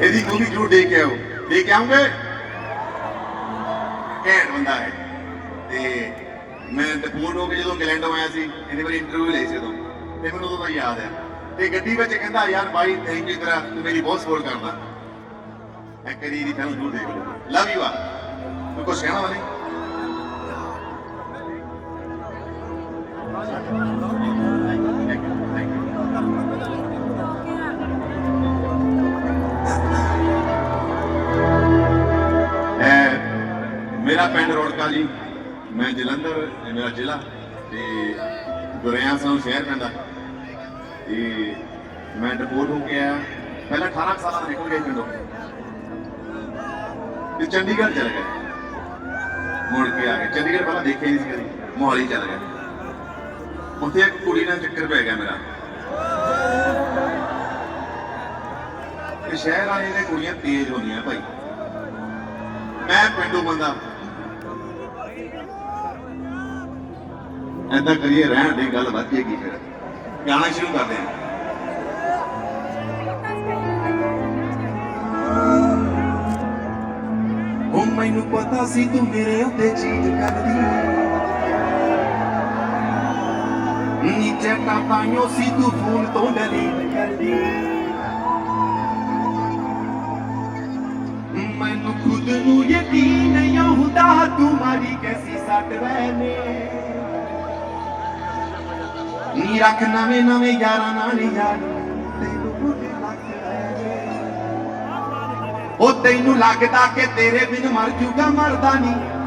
ਇਹਦੀ ਵੀ ਜਰੂਰ ਦੇ ਕੇ ਆਓ। ਦੇ ਕੇ ਆਉਂਗੇ? ਘੈਂਟ ਬੰਦਾ ਹੈ। ਤੇ ਮੈਂ ਡਿਪੋਰਟ ਹੋ ਕੇ ਜਦੋਂ ਇੰਗਲੈਂਡ ਆਇਆ ਸੀ ਇਹਦੇ ਮੇਰੀ ਇੰਟਰਵਿਊ ਲਈ ਸੀ ਉਦੋਂ। ਤੇ ਮੈਨੂੰ ਉਦੋਂ ਦਾ ਯਾਦ ਹੈ। ਤੇ ਗੱਡੀ ਵਿੱਚ ਕਹਿੰਦਾ, ਯਾਰ ਬਾਈ ਥੈਂਕ ਯੂ ਤੇਰਾ, ਤੂੰ ਮੇਰੀ ਬਹੁਤ ਸਪੋਰਟ ਕਰਦਾ। ਮੈਂ ਕਰੀ ਦੀ ਫਿਲਮ ਦੇਖ ਲਓ। ਲਵ ਯੂ ਆ। ਤੂੰ ਕੁਛ ਕਹਿਣਾ ਨਹੀਂ? ਮੇਰਾ ਪਿੰਡ ਰੋੜਕਾ ਜੀ, ਮੈਂ ਜਲੰਧਰ ਮੇਰਾ ਜ਼ਿਲ੍ਹਾ, ਤੇ ਗੁਰਿਆਂ ਸਾਨੂੰ ਸ਼ਹਿਰ ਪੈਂਦਾ ਤੇ ਮੈਂ ਡਿਪੋਰਟ ਹੋ ਕੇ ਆਇਆ। ਪਹਿਲਾਂ 18 ਕੁ ਸਾਲਾਂ ਦਾ ਨਿਕਲ ਗਿਆ ਪਿੰਡੋਂ। ਤੇ ਚੰਡੀਗੜ੍ਹ ਚਲੇ ਗਿਆ। ਮੁੜ ਕੇ ਆ ਗਏ ਚੰਡੀਗੜ੍ਹ ਪਹਿਲਾਂ ਦੇਖਿਆ ਹੀ ਨਹੀਂ ਸੀ ਕਦੀ। ਮੋਹਾਲੀ ਚਲੇ ਗਏ ਉੱਥੇ ਇੱਕ ਕੁੜੀ ਨਾਲ ਚੱਕਰ ਪੈ ਗਿਆ ਮੇਰਾ। ਤੇ ਸ਼ਹਿਰ ਵਾਲੇ ਨੇ ਕੁੜੀਆਂ ਤੇਜ਼ ਹੁੰਦੀਆਂ ਭਾਈ। ਮੈਂ ਪਿੰਡੂ ਬੰਦਾ। ਐਦਾਂ ਕਰੀਏ, ਰਹਿਣ ਦੀ, ਗੱਲ ਵੱਧੇਗੀ ਫਿਰ। ਗਾਣਾ ਸ਼ੁਰੂ ਕਰਦੇ ਹਾਂ। ਉਹ ਮੈਨੂੰ ਪਤਾ ਸੀ ਤੂੰ ਮੇਰੇ ਉੱਤੇ ਚੀਜ਼ ਕਰਦੀ। ਨੀਚੇ ਕਾਪਾਂਿਓ ਸੀ, ਤੂੰ ਫੋਨ ਤੋਂ ਡਲੀਟ ਕਰਦੀ। ਮੈਨੂੰ ਖੁਦ ਨੂੰ ਯਕੀਨ ਨਹੀਂ ਹੁੰਦਾ, ਤੂੰ ਮਾਰੀ ਕੈਸੀ ਸੱਟ ਵੈਨੇ। ਨੀ ਰੱਖ ਨਵੇਂ ਨਵੇਂ ਯਾਰਾਂ ਨਾਲ ਯਾਰ। ਉਹ ਤੈਨੂੰ ਲੱਗਦਾ ਕਿ ਤੇਰੇ ਬਿਨ ਮਰ ਜੂਗਾ, ਮਰਦਾ ਨਹੀਂ।